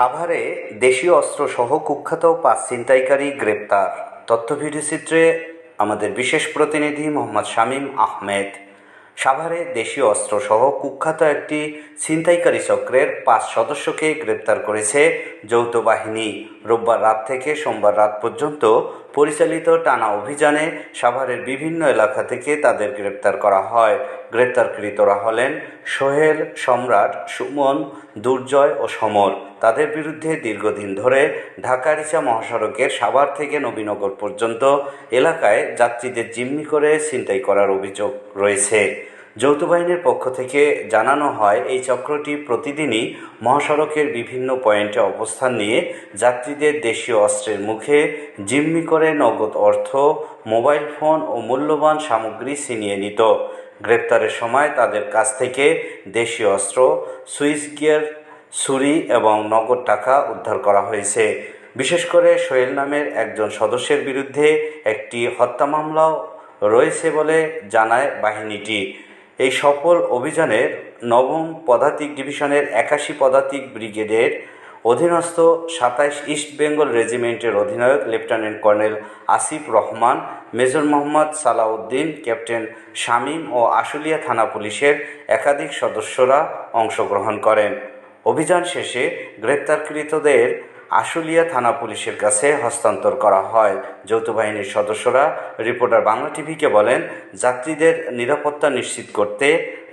সাভারে দেশীয় অস্ত্রসহ কুখ্যাত পাঁচ ছিনতাইকারী গ্রেপ্তার। তথ্য ভিডিওচিত্রে আমাদের বিশেষ প্রতিনিধি মোহাম্মদ শামীম আহমেদ। সাভারে দেশীয় অস্ত্রসহ কুখ্যাত একটি ছিনতাইকারী চক্রের পাঁচ সদস্যকে গ্রেপ্তার করেছে যৌথ বাহিনী। রোববার রাত থেকে সোমবার রাত পর্যন্ত পরিচালিত টানা অভিযানে সাভারের বিভিন্ন এলাকা থেকে তাদের গ্রেপ্তার করা হয়। গ্রেপ্তারকৃতরা হলেন সোহেল সম্রাট সুমন, দুর্জয় ও সমর তাদের বিরুদ্ধে দীর্ঘদিন ধরে ঢাকা রিচা মহাসড়কের সাভার থেকে নবীনগর পর্যন্ত এলাকায় যাত্রীদের জিম্মি করে ছিনতাই করার অভিযোগ রয়েছে। যৌথ বাহিনীর পক্ষ থেকে জানানো হয়, এই চক্রটি প্রতিদিনই মহাসড়কের বিভিন্ন পয়েন্টে অবস্থান নিয়ে যাত্রীদের দেশীয় অস্ত্রের মুখে জিম্মি করে নগদ অর্থ, মোবাইল ফোন ও মূল্যবান সামগ্রী ছিনিয়ে নিত। গ্রেপ্তারের সময় তাদের কাছ থেকে দেশীয় অস্ত্র, সুইচ গিয়ার ছুরি এবং নগদ টাকা উদ্ধার করা হয়েছে। বিশেষ করে সোহেল নামের একজন সদস্যের বিরুদ্ধে একটি হত্যা মামলাও রয়েছে বলে জানায় বাহিনীটি। এই সফল অভিযানের নবম পদাতিক ডিভিশনের একাশি পদাতিক ব্রিগেডের অধীনস্থ সাতাইশ ইস্ট বেঙ্গল রেজিমেন্টের অধিনায়ক lieutenant colonel Asif Rahman, major Mohammad Salauddin, captain Shamim ও আশুলিয়া থানা পুলিশের একাধিক সদস্যরা অংশগ্রহণ করেন। অভিযান শেষে গ্রেপ্তারকৃতদের আশুলিয়া থানা পুলিশের কাছে হস্তান্তর করা হয়। যৌথ বাহিনীর সদস্যরা, রিপোর্টার বাংলা টিভিকে বলেন, যাত্রীদের নিরাপত্তা নিশ্চিত করতে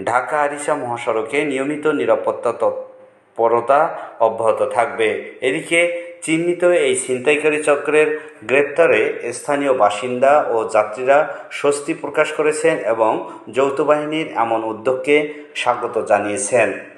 ঢাকা আরিসা মহাসড়কে নিয়মিত নিরাপত্তা তৎপরতা অব্যাহত থাকবে। এদিকে চিহ্নিত এই ছিনতাইকারী চক্রের গ্রেপ্তারে স্থানীয় বাসিন্দা ও যাত্রীরা স্বস্তি প্রকাশ করেছেন এবং যৌথ বাহিনীর এমন উদ্যোগকে স্বাগত জানিয়েছেন।